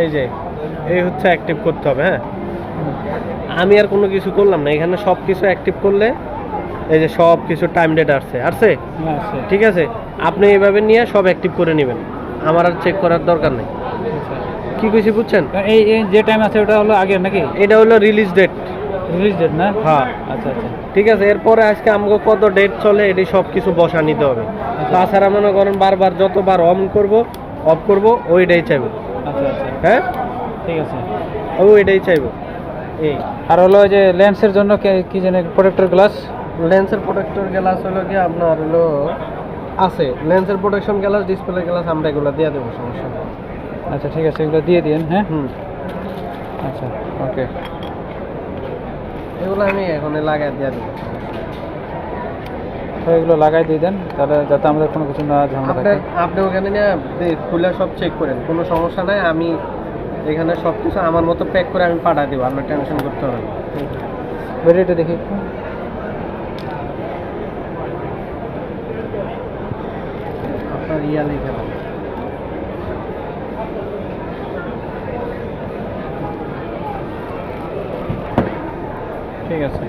এই যে, এই হচ্ছে অ্যাক্টিভ করতে হবে হ্যাঁ? আমি আর কোনো কিছু করলাম না, এখানে সব কিছু অ্যাক্টিভ করলে এই যে সব কিছু টাইম ডেট আসছে। আসছে? ঠিক আছে? আপনি এইভাবে নিয়ে সব অ্যাক্টিভ করে নেবেন। আমার আর চেক করার দরকার নেই। কি কইছি বুঝছেন? এই যে টাইম আছে ওটা হলো আগের নাকি? এটা হলো রিলিজ ডেট রিলিজ ডেট না? হ্যাঁ। আচ্ছা আচ্ছা। ঠিক আছে এরপরে আজকে আমাকে কত ডেট চলে এটি সব কিছু বসা নিতে হবে। তাছাড়া মনে করেন বারবার যতবার অন করব অফ করব ওইটাই চাইব। আচ্ছা আচ্ছা। হ্যাঁ? ঠিক আছে। ও এটাই চাইব। এই আর হলো যে লেন্সের জন্য কে- কি জানি প্রোটেক্টর গ্লাস লেন্সের প্রোটেক্টর গ্লাস হলো কি আপনার হলো আছে। লেন্সের প্রোটেকশন গ্লাস ডিসপ্লে গ্লাস আমরা এগুলো দিয়ে দেবো সমস্যা নেই। আচ্ছা ঠিক আছে এগুলো দিয়ে দিন হ্যাঁ? হুম। আচ্ছা ওকে। এগুলো আমি এখন লাগাই দিয়ে দেবো। তো এগুলো লাগাই দিয়ে দেন তাহলে যাতে আমাদের কোনো কিছু না ঝামেলা আপনি থাকে। আপনি ওখানে নিয়ে খুলে সব চেক করেন কোনো সমস্যা নাই আমি এখানে সব কিছু আমার মতো প্যাক করে আমি পাঠিয়ে দেবো আপনার টেনশন করতে হবে না। ব্যাটারিটা দেখি। আপনার ইয়া লিখে দেবো ঠিক আছে।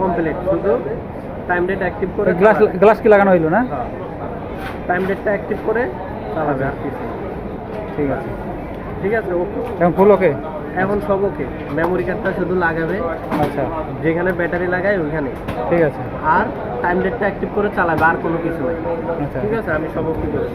কমপ্লিট শুধু টাইম ডেট অ্যাক্টিভ করে গ্লাস গ্লাস কি লাগানো হইল না? টাইম ডেটটা অ্যাক্টিভ করে চালাবে আর কিছু ঠিক আছে। ঠিক আছে ওকে এখন ফুল ওকে এখন সব ওকে মেমোরি কার্ডটা শুধু লাগাবে। আচ্ছা। যেখানে ব্যাটারি লাগায় ওইখানে। ঠিক আছে। আর টাইম ডেটটা অ্যাক্টিভ করে চালাবে আর কোনো কিছু নাই। আচ্ছা। ঠিক আছে আমি সব ওকে করে